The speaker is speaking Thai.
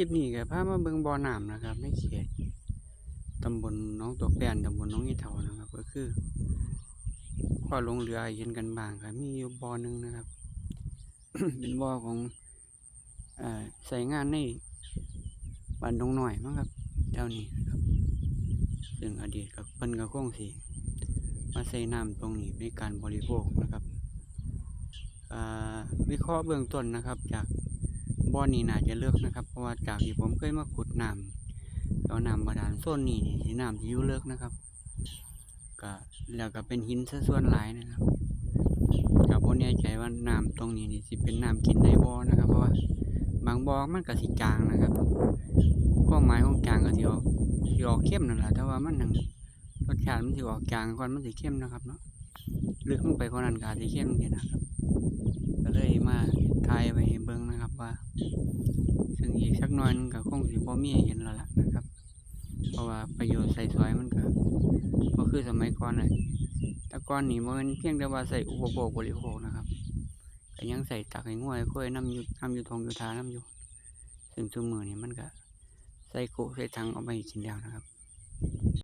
คลิปนี้ก็พามาเบิ่งบ่อน้ำนะครับในเขตตำบลน้องตกแปนตำบลน้องอีเถานะครับ ก็คือข้อลงเรือเห็นกันบ้างครับมีอยู่บ่อหนึ่งนะครับ เป็นบ่อของอใส่งานในบ้านดงน้อยมั้งครับเจ้านี้ครับซึ่งอดีตกับเพิ่นก็คงสิมาใส่น้ำตรงนี้ในการบริโภคนะครับอ่าวิเคราะห์เบื้องต้นนะครับจาก บ่อนี้น่าจะเลือกนะครับ เพราะว่าจากที่ผมเคยมาขุดน้ำแล้วน้ำบาดาลโซนนี้นี่น้ำที่ยู่เลิกนะครับก็แล้วก็เป็นหินซะส่วนหลายนะครับก็บ่แน่ใจว่าน้ำตรงนี้นี่สิเป็นน้ำกินได้บ่อนะครับ เพราะว่าบางบ่อมันก็สิจางนะครับความหมายของจางก็สิออกสิออกเข้มนั่นแหละแต่ว่ามันนั่งรสชาติมันสิออกจางก่อนมันสิเข้มนะครับเนาะลึกลงไปกว่านั้นก็สิเข้มจังซี่นะครับก็เลยมาถ่ายไว้ ว่า ซึ่งอีกสักนอยนึงก็คงสิบ่มีให้เห็นแล้วล่ะนะครับ เพราะว่าประโยชน์ใส่สอยมันก็บ่คือสมัยก่อนเลยแต่ก่อนนี่ม่นเพียงแต่ว่าใส่อุปโภคบริโภคนะครับก็ยังใส่ตักให้ง่วยค่อยน้ำอยู่น้ำอยู่ทงอยู่ทาน้ำอยู่ซึ่งซุมื้อนี้มันก็ใส่โกใส่ถังเอาไปกินแล้วนะครับ